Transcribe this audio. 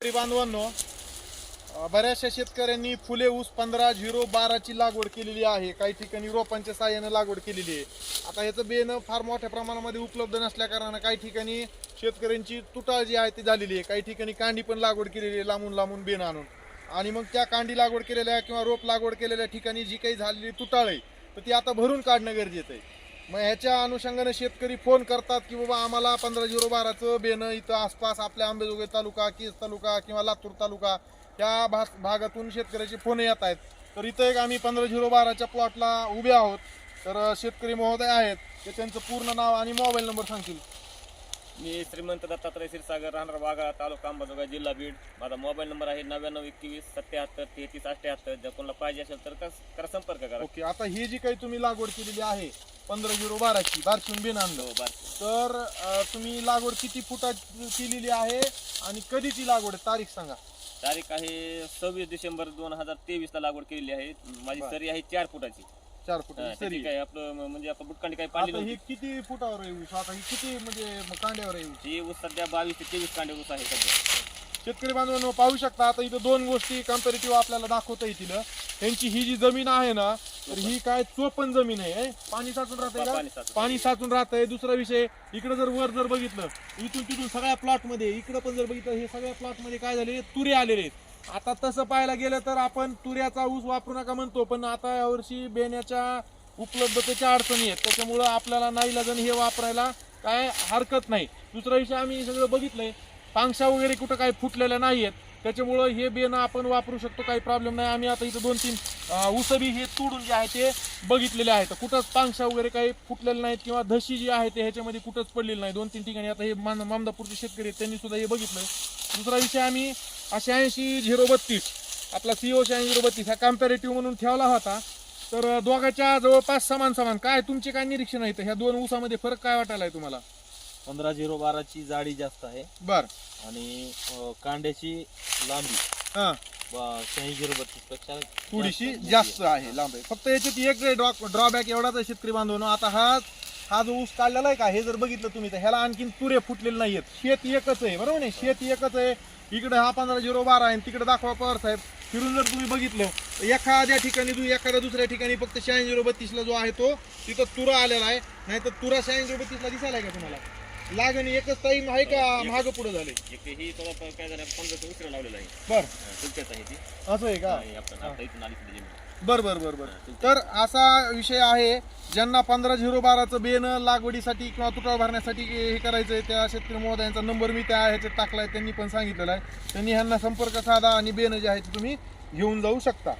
शेतकरी बांधवांनो बऱ्याचशा शेतकऱ्यांनी फुले ऊस पंधरा झिरो बाराची लागवड केलेली आहे. काही ठिकाणी रोपांच्या साह्यानं लागवड केलेली आहे. आता याचं बेनं फार मोठ्या प्रमाणामध्ये उपलब्ध नसल्या कारणानं काही ठिकाणी शेतकऱ्यांची तुटाळ जी आहे ती झालेली आहे. काही ठिकाणी कांडी पण लागवड केलेली आहे लांबून लांबून बेन आणून. आणि मग त्या कांडी लागवड केलेल्या किंवा रोप लागवड केलेल्या ठिकाणी जी काही झालेली तुटाळ आहे तर ती आता भरून काढणं गरजेचं आहे. मग ह्याच्या अनुषंगाने शेतकरी फोन करतात की बाबा आम्हाला पंधरा झिरो बाराचं बेनं इथं आसपास आपल्या आंबेजोगाई तालुका केस तालुका किंवा लातूर तालुका या भास भागातून शेतकऱ्याचे फोन येत आहेत. तर इथं एक आम्ही पंधरा झिरो बाराच्या प्लॉटला उभे आहोत. तर शेतकरी महोदय आहेत. ते त्यांचं पूर्ण नाव आणि मोबाईल नंबर सांगतील. मी श्रीमंत दत्तात्रय क्षीरसागर राहणार वाघा तालुका अंबाजोगाई जिल्हा बीड. माझा मोबाईल नंबर आहे नव्याण्णव एकवीस सत्याहत्तर तेहतीस अठ्याहत्तर. जर कोणाला पाहिजे असेल तर कस- करा संपर्क करा. ओके आता ही जी काही तुम्ही लागवड केलेली आहे पंधरा झिरो बाराची बारशून बेन आणलं बार तर अं, तुम्ही लागवड किती फुटाची केलेली आहे आणि कधीची लागवड आहे? तारीख सांगा. तारीख आहे सव्वीस डिसेंबर दोन हजार तेवीस ला लागवड केलेली आहे. माझी बरं. सरी आहे चार फुटाची. चार हा, फुटाची त्याची सरी. काय आपलं म- म्हणजे आपलं बुटकांडी काही पाडली आता ही नव्हती. किती फुटावर आहे ऊस? आता ही किती म्हणजे कांड्यावर आहे ऊस? ही ऊस सध्या बावीस ते तेवीस कांडे ऊस आहे सध्या. शेतकरी बांधवांनो पाहू शकता आता इथं दोन गोष्टी कम्पॅरेटिव्ह आपल्याला दाखवता येतील. त्यांची ही जी जमीन आहे ना तर ही काय चोपन जमीन आहे हे? पाणी साचून राहतंय का? पाणी साचून. पाणी साचून राहतंय. दुसरा विषय इकडे जर वर जर बघितलं इथून तिथून सगळ्या प्लॉटमध्ये इकडे पण जर बघितलं हे सगळ्या प्लॉटमध्ये काय झाले तुरे आलेले आहेत. आता तसं पाहायला गेलं तर आपण तुऱ्याचा ऊस वापरू नका म्हणतो पण आता यावर्षी बेण्याच्या उपलब्धतेच्या अडचणी आहेत. त्याच्यामुळं आपल्याला नाईलाजाने हे वापरायला काय हरकत नाही. दुसरा विषय आम्ही हे सगळं बघितलंय. पांगशा वगैरे कुठं काही फुटलेल्या नाही आहेत त्याच्यामुळं हे बेनं आपण वापरू शकतो काही प्रॉब्लेम नाही. आम्ही आता इथं दोन तीन उसबी हे तोडून जे आहे ते बघितलेले आहेत. कुठंच पांगशा वगैरे काही फुटलेले नाहीत किंवा धशी जी आहे ते ह्याच्यामध्ये कुठंच पडलेली नाही. दोन तीन ठिकाणी आता हे मान मामदापूरचे शेतकरी आहेत त्यांनी सुद्धा हे बघितलं. दुसरा विषय आम्ही शहाऐंशी झिरो बत्तीस आपला सीओ शहाऐंशी झिरो बत्तीस हा कम्पॅरेटिव्ह म्हणून ठेवला होता. तर दोघांच्या जवळपास समान समान. काय तुमचे काय निरीक्षण आहे? ह्या दोन ऊसामध्ये फरक काय वाटायला आहे तुम्हाला? पंधरा झिरो बाराची जाडी जास्त आहे. बर. आणि कांड्याची लांबी. हा. शहाऐंशी पेक्षा थोडीशी जास्त आहे. लांब आहे. फक्त याच्यात एक ड्रॉ ड्रॉबॅक एवढाच आहे शेतकरी बांधवांनो. आता हा हा जो ऊस काढलेला आहे का हे जर बघितलं तुम्ही तर ह्याला आणखीन तुरे फुटलेले नाहीयेत. शेत एकच आहे बरोबर नाही? शेत एकच आहे. इकडे हा पंधरा झिरो बारा आहे आणि तिकडे दाखवा पवार साहेब. फिरून जर तुम्ही बघितलं तर एखाद्या ठिकाणी एखाद्या दुसऱ्या ठिकाणी फक्त शहाऐंशी झिरो बत्तीसला जो आहे तो तिथं तुरा आलेला आहे. नाही तर तुरा शहाऐंशी झिरो बत्तीसला दिसायला आहे का तुम्हाला? लागण एकच टाईम आहे का मागं पुढे झाले? थोडं प- काय झालं पंधरा उशिरा लावलेलं आहे. बर. हा, तुमच्याच आहे ती. असं आहे का? आपण आता इथून आली सुद्धा जमीन बर बर बर बर. तर असा विषय आहे ज्यांना पंधरा झिरो बाराचं बेन लागवडीसाठी किंवा तुटाळ भरण्यासाठी हे करायचं आहे त्या शेतकरी महोदयांचा नंबर मी त्या ह्याच्यात टाकलाय त्यांनी पण सांगितलेला आहे. त्यांनी ह्यांना संपर्क साधा आणि बेन जे आहे ते तुम्ही घेऊन जाऊ शकता.